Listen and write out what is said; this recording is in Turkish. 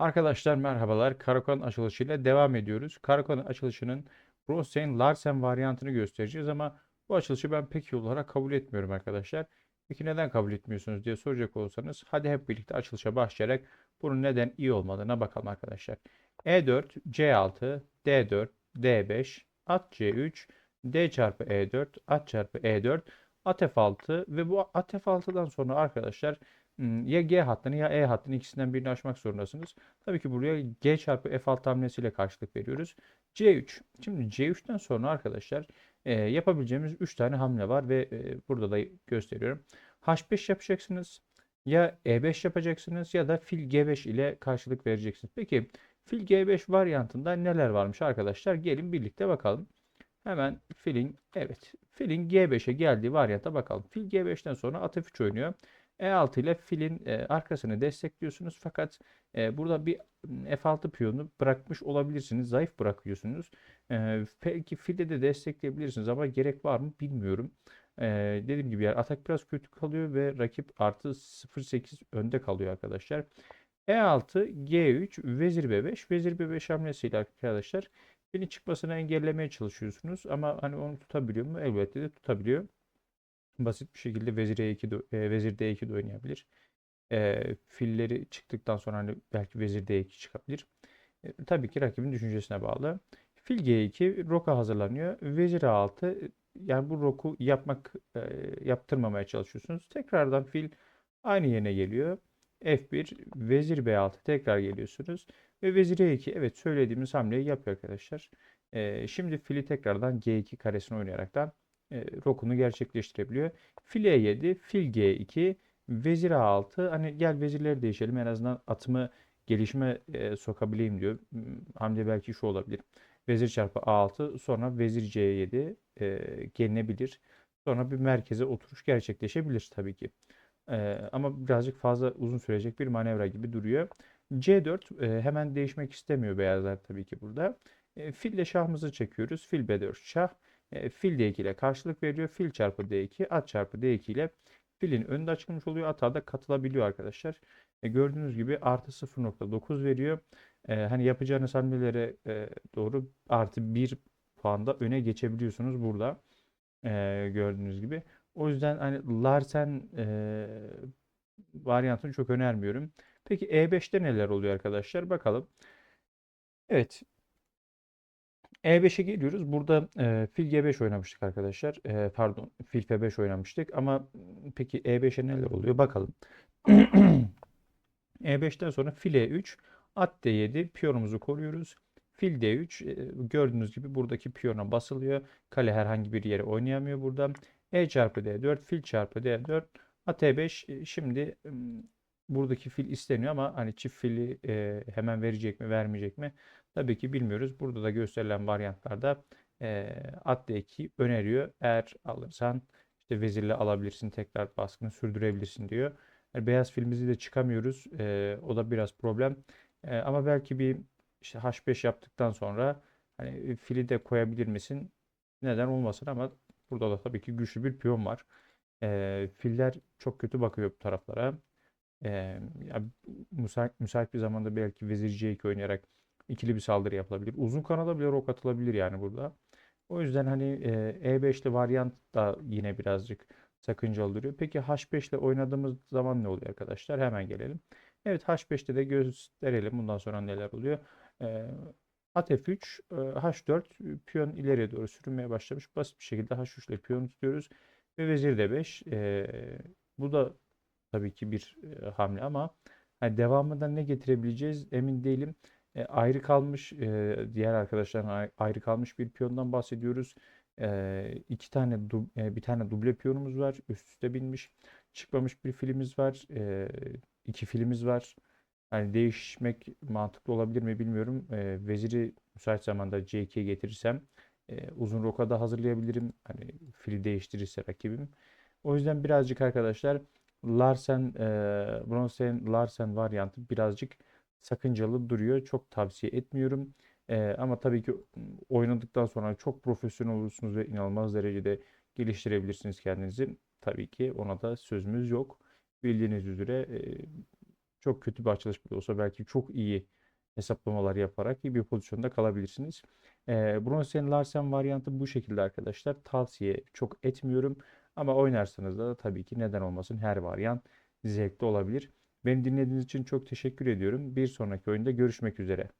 Arkadaşlar merhabalar. Karakolan açılışıyla devam ediyoruz. Karakolan açılışının Rosen Larsen varyantını göstereceğiz ama bu açılışı ben pek iyi olarak kabul etmiyorum arkadaşlar. Peki neden kabul etmiyorsunuz diye soracak olursanız hadi hep birlikte açılışa başlayarak bunun neden iyi olmadığına bakalım arkadaşlar. E E4, C6, D4, D5, at C3, D çarpı E4, at çarpı E4, at F6 ve bu at F6'dan sonra arkadaşlar Ya G hattını ya E hattını ikisinden birini açmak zorundasınız. Tabii ki buraya G çarpı F6 hamlesiyle karşılık veriyoruz. C3. Şimdi C3'ten sonra arkadaşlar e, yapabileceğimiz 3 tane hamle var ve e, burada da gösteriyorum. H5 yapacaksınız. Ya E5 yapacaksınız ya da fil G5 ile karşılık vereceksiniz. Peki fil G5 varyantında neler varmış arkadaşlar? Gelin birlikte bakalım. Hemen filin evet filin G5'e geldiği varyanta bakalım. Fil G5'ten sonra at F3 oynuyor. E6 ile filin e, arkasını destekliyorsunuz fakat e, burada bir F6 piyonu bırakmış olabilirsiniz. Zayıf bırakıyorsunuz. E, belki fili de destekleyebilirsiniz ama gerek var mı bilmiyorum. E, dediğim gibi yani atak biraz kötü kalıyor ve rakip artı 0.8 önde kalıyor arkadaşlar. E6, G3, Vezir B5. Vezir B5 hamlesiyle arkadaşlar filin çıkmasını engellemeye çalışıyorsunuz ama hani onu tutabiliyor mu? Elbette de tutabiliyor basit bir şekilde vezir E2 de, e, vezir D2 de oynayabilir. E, filleri çıktıktan sonra hani belki vezir D2 çıkabilir. E, tabii ki rakibin düşüncesine bağlı. Fil G2 roka hazırlanıyor. Vezir A6 yani bu roku yapmak e, yaptırmamaya çalışıyorsunuz. Tekrardan fil aynı yerine geliyor. F1 vezir B6 tekrar geliyorsunuz. Ve vezir E2 evet söylediğimiz hamleyi yapıyor arkadaşlar. E, şimdi fili tekrardan G2 karesine oynayaraktan e, rokunu gerçekleştirebiliyor. Fil E7, fil G2, vezir A6. Hani gel vezirleri değişelim en azından atımı gelişime e, sokabileyim diyor. Hmm, Hamle belki şu olabilir. Vezir çarpı A6 sonra vezir C7 e, gelinebilir. Sonra bir merkeze oturuş gerçekleşebilir tabii ki. E, ama birazcık fazla uzun sürecek bir manevra gibi duruyor. C4 e, hemen değişmek istemiyor beyazlar tabii ki burada. E, fille şahımızı çekiyoruz. Fil B4 şah. E, fil D2 ile karşılık veriyor. Fil çarpı D2, at çarpı D2 ile filin önünde açılmış oluyor. Ata da katılabiliyor arkadaşlar. E, gördüğünüz gibi artı 0.9 veriyor. E, hani yapacağınız hamlelere e, doğru artı 1 puanda öne geçebiliyorsunuz burada. E, gördüğünüz gibi. O yüzden hani Larsen e, varyantını çok önermiyorum. Peki E5'te neler oluyor arkadaşlar? Bakalım. Evet. E5'e geliyoruz. Burada e, fil G5 oynamıştık arkadaşlar. E, pardon fil F5 oynamıştık. Ama peki E5'e neler oluyor? Bakalım. E5'ten sonra fil E3, at D7, piyonumuzu koruyoruz. Fil D3 e, gördüğünüz gibi buradaki piyona basılıyor. Kale herhangi bir yere oynayamıyor burada. E çarpı D4, fil çarpı D4, at E5. E, şimdi buradaki fil isteniyor ama hani çift fili e, hemen verecek mi vermeyecek mi? Tabii ki bilmiyoruz. Burada da gösterilen varyantlarda e, at D2 öneriyor. Eğer alırsan işte vezirle alabilirsin tekrar baskını sürdürebilirsin diyor. Yani beyaz filimizi de çıkamıyoruz. E, o da biraz problem. E, ama belki bir işte H5 yaptıktan sonra hani fili de koyabilir misin? Neden olmasın ama burada da tabii ki güçlü bir piyon var. E, filler çok kötü bakıyor bu taraflara. E, müsait, müsait bir zamanda belki vezir C2 oynayarak ikili bir saldırı yapılabilir. Uzun kanada bile rok atılabilir yani burada. O yüzden hani e, E5'li varyant da yine birazcık sakıncalı duruyor. Peki H5 ile oynadığımız zaman ne oluyor arkadaşlar? Hemen gelelim. Evet H5'te de gösterelim bundan sonra neler oluyor. E, at F3, e, H4 piyon ileriye doğru sürünmeye başlamış. Basit bir şekilde H3 ile piyon tutuyoruz. Ve vezir D5. E, bu da tabii ki bir e, hamle ama hani devamında ne getirebileceğiz emin değilim. E, ayrı kalmış e, diğer arkadaşlardan ayrı kalmış bir piyondan bahsediyoruz. E, iki tane dub- e, bir tane duble piyonumuz var. Üst üste binmiş. Çıkmamış bir filimiz var. E, iki filimiz var. Hani değişmek mantıklı olabilir mi bilmiyorum. E, veziri müsait zamanda C2'ye getirirsem e, uzun roka da hazırlayabilirim. Hani fili değiştirirse rakibim. O yüzden birazcık arkadaşlar Larsen, e, Bronstein Larsen varyantı birazcık sakıncalı duruyor. Çok tavsiye etmiyorum. Ee, ama tabii ki oynadıktan sonra çok profesyonel olursunuz ve inanılmaz derecede geliştirebilirsiniz kendinizi. Tabii ki ona da sözümüz yok. Bildiğiniz üzere çok kötü bir açılış bile olsa belki çok iyi hesaplamalar yaparak iyi bir pozisyonda kalabilirsiniz. Ee, Bronsen Larsen varyantı bu şekilde arkadaşlar. Tavsiye çok etmiyorum. Ama oynarsanız da tabii ki neden olmasın her varyant zevkli olabilir. Beni dinlediğiniz için çok teşekkür ediyorum. Bir sonraki oyunda görüşmek üzere.